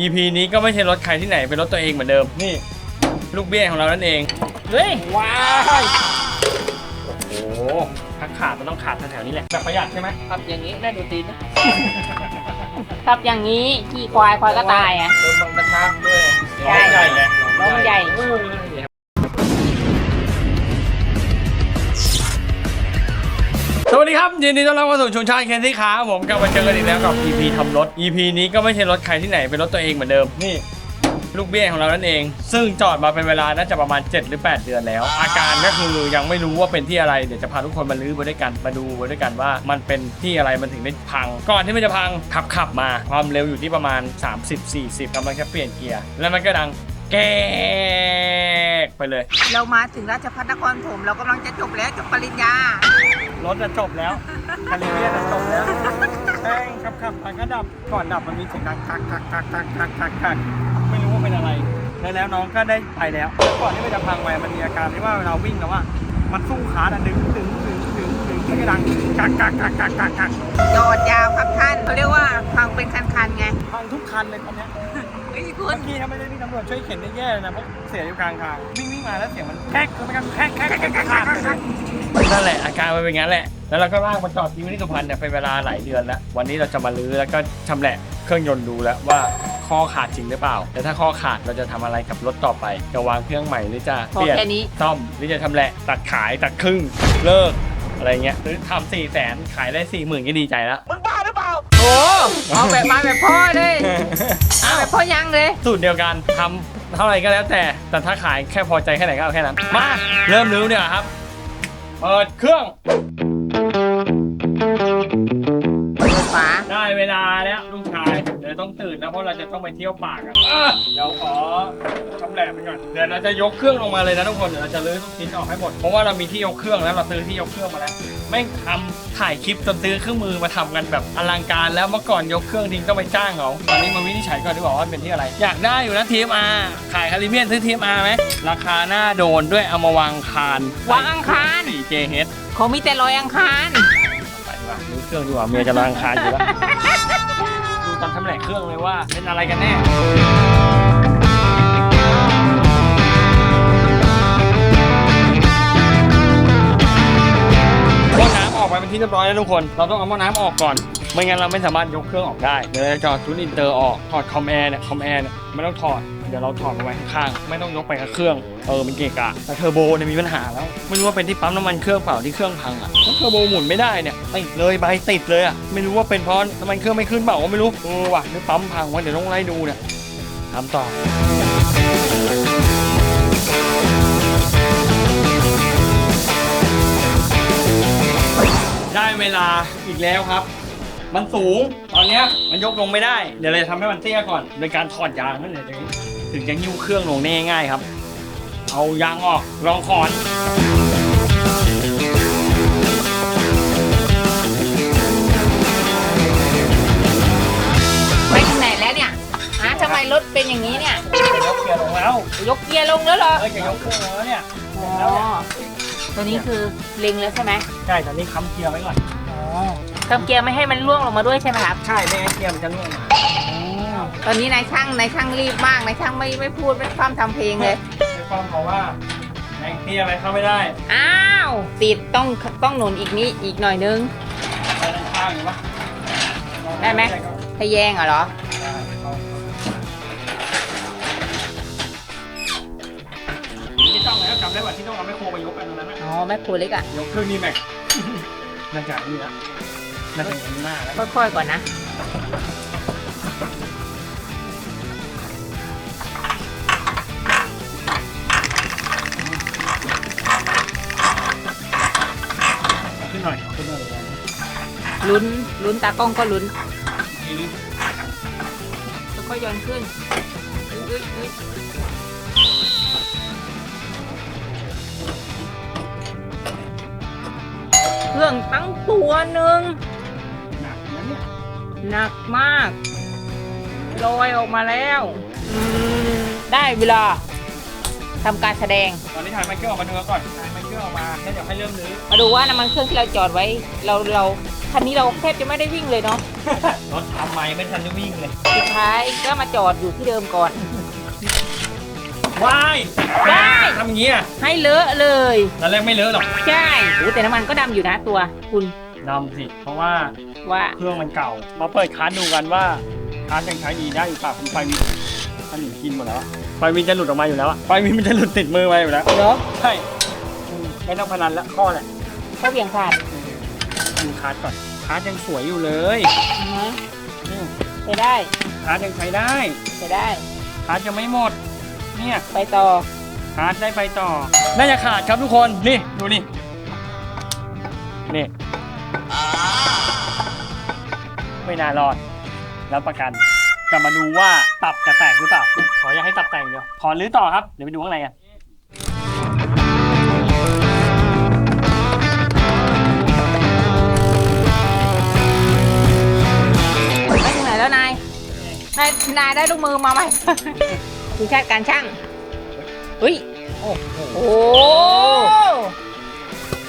EP นี้ก็ไม่ใช่รถใครที่ไหน เป็นรถตัวเองเหมือนเดิม นี่ ลูกเบี้ยของเรานั่นเองเฮ้ยว้ายโอ้โหถ้าขาดมันต้องขาดแถวๆนี้แหละแบบประหยัดใช่ไหมขับอย่างนี้ได้ดูตีนนะขับอย่างนี้ขี่ควายควายก็ตายอะรถมันกระชากด้วยใช่ล้อใหญ่ไงล้อใหญ่ เออ ครับยินดีต้อนรับเข้าสู่ชุมชาติเคนที่ขาผมกลับมาเจอกันอีกแล้วกับ EP ทำรถ EP นี้ก็ไม่ใช่รถใครที่ไหนเป็นรถตัวเองเหมือนเดิมนี่ลูกเบี้ยของเรานั่นเอง ซึ่งจอดมาเป็นเวลาน่าจะประมาณ 7 หรือ 8 เดือนแล้ว อาการก็คือยังไม่รู้ว่าเป็นที่อะไร เดี๋ยวจะพาทุกคนมาลื้อไปด้วยกันมาดูไปด้วยกันว่ามันเป็นที่อะไรมันถึงได้พัง ก่อนที่มันจะพังขับขับมา ความเร็วอยู่ที่ประมาณ 30-40กำลังจะเปลี่ยนเกียร์แล้วมันก็ดังแก ไปเลย เรามาถึงราชพัฒนครถมเรากำลังจะจบแล้วจบปริญญารถจะจบแล้วคันเรียนจะจบแล้วแม่งขับขับไปก็ดับก่อนดับมันมีเสียงดังคักคักคักคักคักคักคักไม่รู้ว่าเป็นอะไร แล้วแล้วน้องก็ได้ไปแล้วแล้วก่อนที่มันจะพังไปมันมีอาการที่ว่าเวลาวิ่งแล้วว่า มันสู้ขาอะดึงดึงดึงดึงดึงแล้วก็ดังกักกักกักกักกักกักยอดยาวครับท่านเขาเรียกว่าพังเป็นคันๆไงพังทุกคันเลยตอนเนี้ย เฮ้ยคุเมื่ณอกี้ถ้าไม่ได้พี่ตำรวจช่วยเข็นได้แย่เลยนะเพราะเสียอยู่กลางทางวิ่งวิ่งมาแล้วเสียงมันแคกคือมันแคกแคกแคกแคกแคกแคกนั่นแหละอาการมันเป็นงั้นแหละ แล้วเราก็ลากมันจอดทิ้งไว้ที่สุพรรณเนี่ยเป็นเวลาหลายเดือนแล้ว วันนี้เราจะมาลื้อแล้วก็ชำแหละเครื่องยนต์ดูแล้วว่าข้อขาดจริงหรือเปล่า แต่ถ้าข้อขาดเราจะทำอะไรกับรถต่อไป จะวางเครื่องใหม่หรือจะพอเปลี่ยนแค่นี้ซ่อมหรือจะทำแหละตัดขายตัดครึ่งเลิกอะไรเงี้ยหรือทำสี่แสนขายได้สี่หมื่นก็ดีใจแล้วโอ้ เอาแบบมาแบบพ่อเลยเอาแบบพ่อยังเลย สูตรเดียวกันทำเท่าไหร่ก็แล้วแต่ แต่ถ้าขายแค่พอใจแค่ไหนก็เอาแค่นั้น มาเริ่มรื้อเนี่ยครับ เปิดเครื่องเปิดฝาได้เวลาแล้วลูกชาย เดี๋ยวต้องตื่นนะเพราะเราจะต้องไปเที่ยวป่ากันอะเดี๋ยวขอชำแหละไปก่อน เดี๋ยวเราจะยกเครื่องลงมาเลยนะทุกคน เดี๋ยวเราจะลื้อทุกชิ้นออกให้หมด เพราะว่าเรามีที่ยกเครื่องแล้วเราซื้อที่ยกเครื่องมาแล้ว แม่งทำถ่ายคลิปจนซื้อเครื่องมือมาทำกันแบบอลังการแล้วเมื่อก่อนยกเครื่องทิ้งก็ไปจ้างเขาตอนนี้มาวินิจฉัยก่อนดีกว่าว่าเป็นที่อะไร อยากได้อยู่นะทีมอาขายคาริเบียนซื้อทีมอาไหมราคาหน้าโดนด้วยเอามาวางคานวางอังคาร 4JH เขามีแต่รอยอังคาร ไปดีกว่าดูเครื่องดีกว่าเมียจะวางคานอยู่แล้ว ดูตอนทำแหลกเครื่องเลยว่าเป็นอะไรกันแน่ เป็นที่เรียบร้อยแล้วทุกคน เราต้องเอาหม้อน้ำออกก่อน ไม่งั้นเราไม่สามารถยกเครื่องออกได้เดี๋ยวเราจะถอดชุดอินเตอร์ออกถอดคอมแอร์เนี่ยคอมแอร์เนี่ยไม่ต้องถอดเดี๋ยวเราถอดมาไว้ข้างๆไม่ต้องยกไปกับเครื่องเออมันเกะกะแต่เทอร์โบเนี่ยมีปัญหาแล้วไม่รู้ว่าเป็นที่ปั๊มน้ำมันเครื่องเปล่าที่เครื่องพังอะเทอร์โบหมุนไม่ได้เนี่ยติดเลยใบติดเลยอะไม่รู้ว่าเป็นเพราะน้ำมันเครื่องไม่ขึ้นเปล่าก็ไม่รู้เออว่ะหรือปั๊มพังวะเดี๋ยวต้องไล่ดูเนี่ยทำต่อ เวลาอีกแล้วครับ มันสูง ตอนเนี้ยมันยกลงไม่ได้ เดี๋ยวเราจะทำให้มันเตี้ยก่อน โดยการถอดยางนั่นแหละถึงถึงจะยิ้วเครื่องลงได้ง่ายๆครับ เอายางออกรองคอนไปถึงไหนแล้วเนี่ยฮะทำไมรถเป็นอย่างนี้เนี่ย ยกเกียร์ลงแล้ว ยกเกียร์ลงแล้วเหรอ เออจะยกเครื่องลงแล้วเนี่ย อ๋อแล้วเนี่ย ตัวนี้คือเล็งแล้วใช่ไหมใช่ตอนนี้ค้ำเกียร์ไว้ก่อนอ๋อทำเกียร์ไม่ให้มันล่วงลงมาด้วยใช่ไหมครับ ใช่ไม่งั้นเกียร์มันจะล่วงมาตอนนี้นายช่างนายช่างรีบมากนายช่างไม่ไม่พูดไม่พร่ำทำเพลงเลยไอ้ความบอกว่าแรงเตี้ยอะไรเข้าไม่ได้อ้าวติดต้องต้องหนุนอีกนี้อีกหน่อยนึงไปด้านข้างอยู่ปะได้ไหมทะแยงเหรอ นี่ต้องแล้วจำได้ว่าที่ต้องเอาไมโครไปยกกันตรงนั้นนะอ๋อแม่ครัวเล็กอะยกเครื่องนี่แม็กน่าจะนี่นะน่าจะอย่างนี้หน้าแล้วค่อยๆก่อนนะ ขึ้นหน่อยขึ้นหน่อยเลยลุ้นลุ้นตากล้องก็ลุ้น นี่นี่ค่อยๆย้อนขึ้นอุ๊ยอุ๊ย เครื่องตั้งตัวหนึ่งหนักนะเนี่ยหนักมากลอยออกมาแล้วอืมได้เวลาทำการแสดง ตอนนี้ถ่ายไมเคิลออกมาดูก่อนถ่ายไมเคิลออกมาแล้วเดี๋ยวให้เริ่มรื้อมาดูว่าน้ำมันเครื่องที่เราจอดไว้ เราเราคันนี้เราแทบจะไม่ได้วิ่งเลยเนาะรถทำไมไม่ทันได้วิ่งเลยสุดท้ายก็มาจอดอยู่ที่เดิมก่อน ว้าย ได้ ทำอย่างนี้อะให้เลอะเลย ตอนแรกไม่เลอะหรอกใช่โอ้แต่น้ำมันก็ดำอยู่นะตัว คุณดำสิ เพราะว่าว่าเครื่องมันเก่า มาเปิดคาร์ดดูกันว่าคาร์ดยังใช้ดีได้อยู่เปล่าคุณไฟวินมันหนีกินหมดแล้วอะไฟวินจะหลุดออกมาอยู่แล้วอะไฟวินมันจะหลุดติดมือมาอยู่แล้ว เนาะใช่อืมไม่ต้องพนันแล้วข้อแหละเขาเบี่ยงขาดดูคาร์ดก่อนคาร์ดยังสวยอยู่เลยอือฮะอืมใช้ได้คาร์ดยังใช้ได้ใช้ได้คาร์ดยังไม่หมด เนี่ยไปต่อ คาร์ดได้ไปต่อ น่าจะขาดครับทุกคน นี่ ดูนี่ นี่ ไม่น่ารอด แล้วประกัน จะมาดูว่าตับจะแตกหรือเปล่า ขออย่าให้ตับแตกเดียว ขอรื้อต่อครับ เดี๋ยวไปดูข้างในกันไปถึงไหนแล้วนาย นาย นายได้ลูกมือมาไหมทีชาติการช่าง เฮ้ย โอ้โหโอ้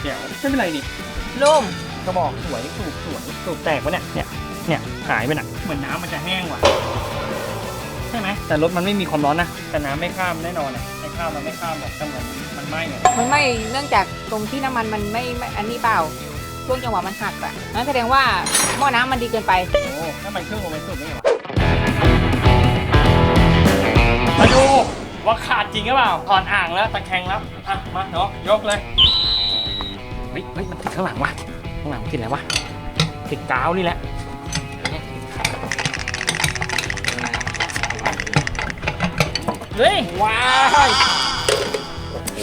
เดี๋ยวไม่เป็นไรนี่ล่มกระบอกสวยสูบสวยสูบแตกวะเนี่ยเนี่ยเนี่ยหายไปน่ะเหมือนน้ำมันจะแห้งว่ะใช่ไหมแต่รถมันไม่มีความร้อนนะแต่น้ำไม่ข้ามแน่นอนอะไม่ข้ามมันไม่ข้ามหรอกแต่เหมือนมันไหม้อะมันไม่เนื่องจากตรงที่น้ำมันมันไม่ไม่อันนี้เปล่าช่วงจังหวะมันหักอะนั่นแสดงว่าหม้อน้ำมันดีเกินไปโอ้ถ้ามันเครื่องโอเวอร์สูบได้ไงวะมา จริงหรือเปล่าถอนอ่างแล้วตะแคงแล้วอะมาเนาะยกเลยเฮ้ยเฮ้ยมันติดข้างหลังวะข้างหลังมันติดอะไรวะติดกาวนี่แหละเฮ้ยว้ายโอ้โห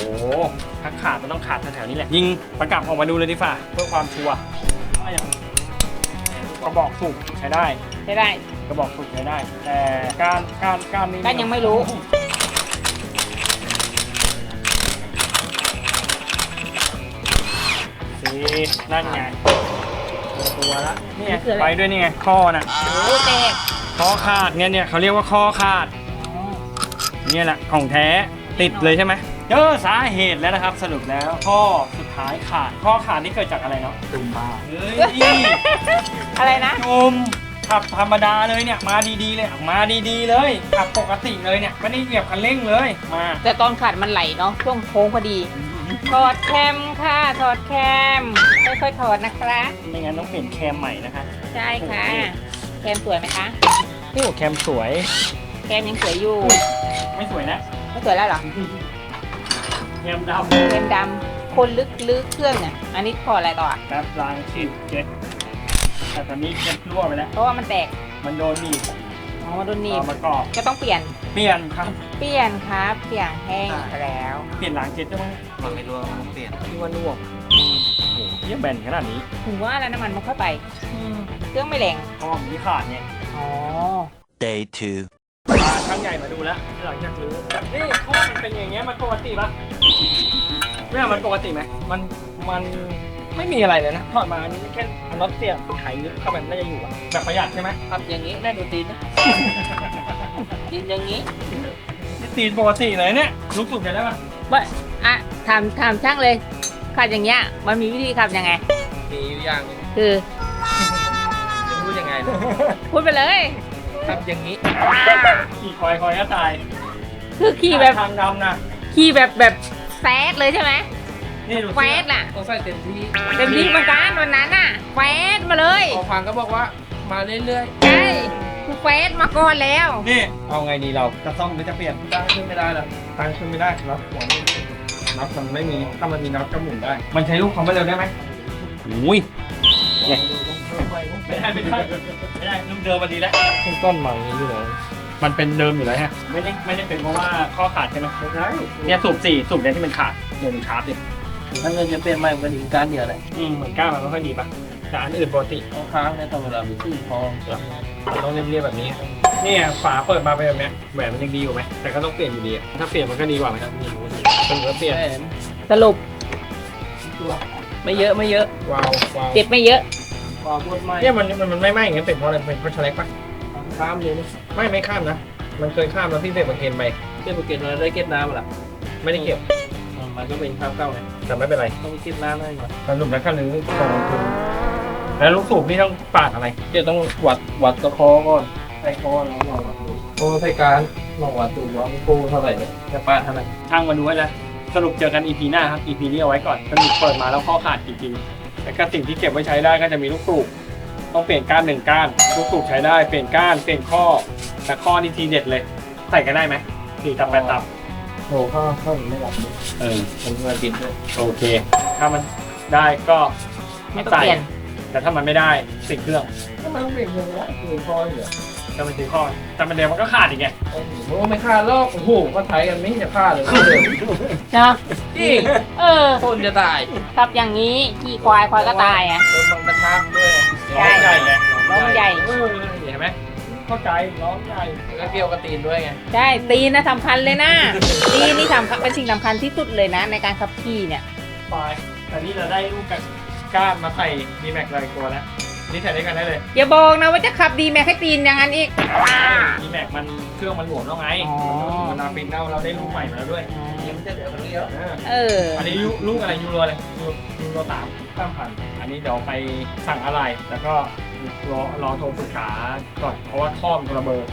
ถ้าขาดมันต้องขาดแถวๆนี้แหละ ยิงประกับออกมาดูเลยดีฝ่าเพื่อความชัวร์ว่าอย่างกระบอกสูบใช้ได้ใช้ได้กระบอกสูบใช้ได้ แต่การการการนี้การยังไม่รู้ สีนั่นไงตัวละนี่ไงไปด้วยนี่ไงข้อน่ะโอ้แตกข้อขาดเนี่ยเนี่ยเขาเรียกว่าข้อขาดเนี่ยแหละของแท้ติดเลยใช่ไหมเจอสาเหตุแล้วนะครับสรุปแล้วข้อสุดท้ายขาดข้อขาดนี่เกิดจากอะไรเนาะตุ่มบ้าเฮ้ยอะไรนะจุ่มขับธรรมดาเลยเนี่ยมาดีๆเลยมาดีๆเลยขับปกติเลยเนี่ยไม่ได้เหยียบคันเร่งเลยมา แต่ตอนขาดมันไหลเนาะช่วงโค้งพอดี ถอดแคมค่ะ ถอดแคม ค่อยๆถอดนะครับไม่งั้นต้องเปลี่ยนแคมใหม่นะคะ ใช่ค่ะ แคมสวยไหมคะโอ้แคมสวย แคมยังสวยอยู่ ไม่สวยนะ ไม่สวยแล้วเหรอ แคมดแคมดำ คนลึกลึกเครื่องเนี่ย อันนี้ถอดอะไรต่ออะำแบบรางสิบเจ็ดแต่ตอนนี้เจ็ดรั่วไปแล้ว เพราะว่ามันแตก มันโดนหนีบ อ๋อโดนหนีบต่อประกอบก็ต้องเปลี่ยน เปลี่ยนครับ เปลี่ยนครับเปลี่ยนแห้งไปแล้วเปลี่ยนรางเจ็ดได้ไหมมันไม่รู้ว่ามันเปลี่ยนที่ว่าน่วมโอ้โหเยี่ยแบนขนาดนี้ถึงว่าแล้วน้ำมันมันค่อยไปอืมเครื่องไม่แรงข้อมีขาดไงอ๋อ day two พาช่างใหญ่มาดูแล้วหลังจากรู้นี่ข้อมันเป็นอย่างเงี้ยมันปกติปะเนี่ยมันปกติไหมมันมัน ไม่มีอะไรเลยนะถอดมาอันนี้แค่น็อตเสียบไขลึกเข้าไปมันน่าจะอยู่อะแบบประหยัดใช่ไหมขับอย่างนี้ได้ดูตีนนะตีนอย่างนี้นี่ตีนปกติเลยเนี่ยลุกสุดจะได้ปะว่าอะถามถามช่างเลยขับอย่างเงี้ยมันมีวิธีขับยังไง มีอยู่อย่างหนึงคือจะพูดยังไงนะพูดไปเลยทำอย่างนี้ ขี่คอยคอยก็ตายคือขี่แบบทางดำนะขี่แบบแบบแซดเลยใช่ไหม นี่ดูแฟดล่ะ ต้องใส่เต็มที่เต็มที่เหมือนกันวันนั้นน่ะแฟดมาเลยพอฟังก็บอกว่ามาเรื่อยใช่คือแฟดมาก่อนแล้วนี่เอาไงดีเราจะซ่อมหรือจะเปลี่ยนๆตั้งขึ้นไม่ได้หรอกตั้งขึ้นไม่ได้น็อตหัวนี่น็อตมันไม่มีถ้ามันมีน็อตก็หมุนได้ มันใช้ลูกความเร็วได้ไหมอุ้ยเนี่ยไม่ได้ไม่ได้ไม่ได้ลูกเดิมมันดีแล้วต้นใหม่อยู่เลย มันเป็นเดิมอยู่แล้วฮะไม่ได้ไม่ได้เป็นเพราะว่าข้อขาดใช่ไหมไม่ใช่เนี่ยสูบสี่สูบเนี่ยที่มันขาดเดินชาร์จดิ ถ้าเงินจะเปลี่ยนใหม่มันถึงการเดียวเลยอืมเหมือนก้านมันไม่ค่อยดีป่ะแต่อันอื่นปกติต้องค้างในตอนเวลามีที่พอต้องเรียบๆแบบนี้เนี่ยฝาเปิดมาเป็นแบบเนี้ยแหวนมันยังดีอยู่ไหมแต่ก็ต้องเปลี่ยนอยู่ดีอะถ้าเปลี่ยนมันก็ดีกว่าไหมครับเป็นก็เปลี่ยนแหมสรุปไม่เยอะไม่เยอะวาววาวเจ็บไม่เยอะพอพูดไม่เนี่ยมันมันมันไม่ไหม้อย่างเงี้ยเป็นเพราะอะไรเป็นเพราะชะเล็กปะข้ามเลยนี่ไม่ไม่ข้ามนะมันเคยข้ามแล้วพี่เสกมันเทนไปเก็บเก็บอะไรได้เก็บน้ำล่ะไม่ได้เก็บมันก็เป็นข้าวเก่าไง แต่ไม่เป็นไรต้องคิดหน้าหน่อยก่อนสรุปแล้วก็รื้อส่งคืนแล้วลูกสูบนี่ต้องปาดอะไรเดี๋ยวต้องวัดวัดตะคอก่อนใส่คอแล้วลองวัดดูโอ้ใส่การลองวัดดูว่ามันปูเท่าไหร่เนี่ยจะป้าเท่าไหร่ช่างมาดูไว้แล้วสรุปเจอกัน EP หน้าครับ EP นี้เอาไว้ก่อนสรุปเปิดมาแล้วข้อขาดจริงๆแล้วก็สิ่งที่เก็บไว้ใช้ได้ก็จะมีลูกสูบต้องเปลี่ยนก้านหนึ่งก้านลูกสูบใช้ได้เปลี่ยนก้านเปลี่ยนข้อแต่ข้อนี่ทีเด็ดเลย ใส่กันได้ไหมสี่ตับแปดตับ โอ้ข้าวข้าวไม่รับเลยเออผมมากินด้วยโอเค ถ้ามันได้ก็ไม่ต้องใส่เปลี่ยนแต่ถ้ามันไม่ได้ติดเครื่องทำไมต้องเปลี่ยนเงินวะคือคอเหรอก็มันติดข้อแต่มันเดียวมันก็ขาดอีกไงโอ้โหไม่ค่าลอกโอ้โหก็ไทยกันไม่จะค่าเลยเนาะจริงเออคนจะตายขับอย่างนี้ขี่ควายควายก็ตายอะโดนบังกระชากด้วยใช่ใหญ่ไงล้มใหญ่เออเห็นไหม เข้าใจร้องใหญ่แล้วก็เกี่ยวกับตีนด้วยไง ใช่ ตีนนะสำคัญเลยนะ ตีนนี่สำคัญเป็นสิ่งสำคัญที่สุดเลยนะ ในการขับขี่เนี่ย ปลายแต่นี่เราได้ลูกกับก้านมาใส่ดีแม็กลายตัวแล้วนี่ใส่ได้กันได้เลยอย่าบอกนะว่าจะขับดีแม็กให้ตีนอย่างนั้นอีก ดีแม็กมันเครื่องมันหลวมแล้วไงอ๋อ มันนาฟินแล้วเราได้ลูกใหม่มาแล้วด้วยยังจะเหลือมันเยอะเออเออ อันนี้ยูลูกอะไรยูโรอะไรยูยูโรสามสามพันอันนี้เดี๋ยวไปสั่งอะไรแล้วก็ รอรอโทรปรึกษาก่อนเพราะว่าท่อมนระเบิด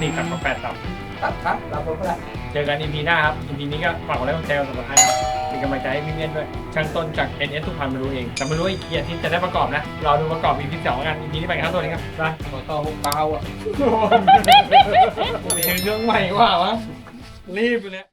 นี่ตัดมาแปดตับตัดครับรับรถก็ได้เจอกัน EP หน้าครับ EP นี้ก็ฝากกดไลค์กดแชร์กดซับสไครต์ครับเป็นกำลังใจให้พี่เมียนด้วยช่างต้นจาก NS สุพรรณมาดูเอง แต่ไม่รู้ว่าอีกกี่อาทิตย์จะได้ประกอบนะรอดูประกอบ EP สองกัน EP นี้ไปกันครับตัวนี้ครับไปขอต่อหกเก้าอะถึงเรื่องใหม่กว่าวะรีบไปเลย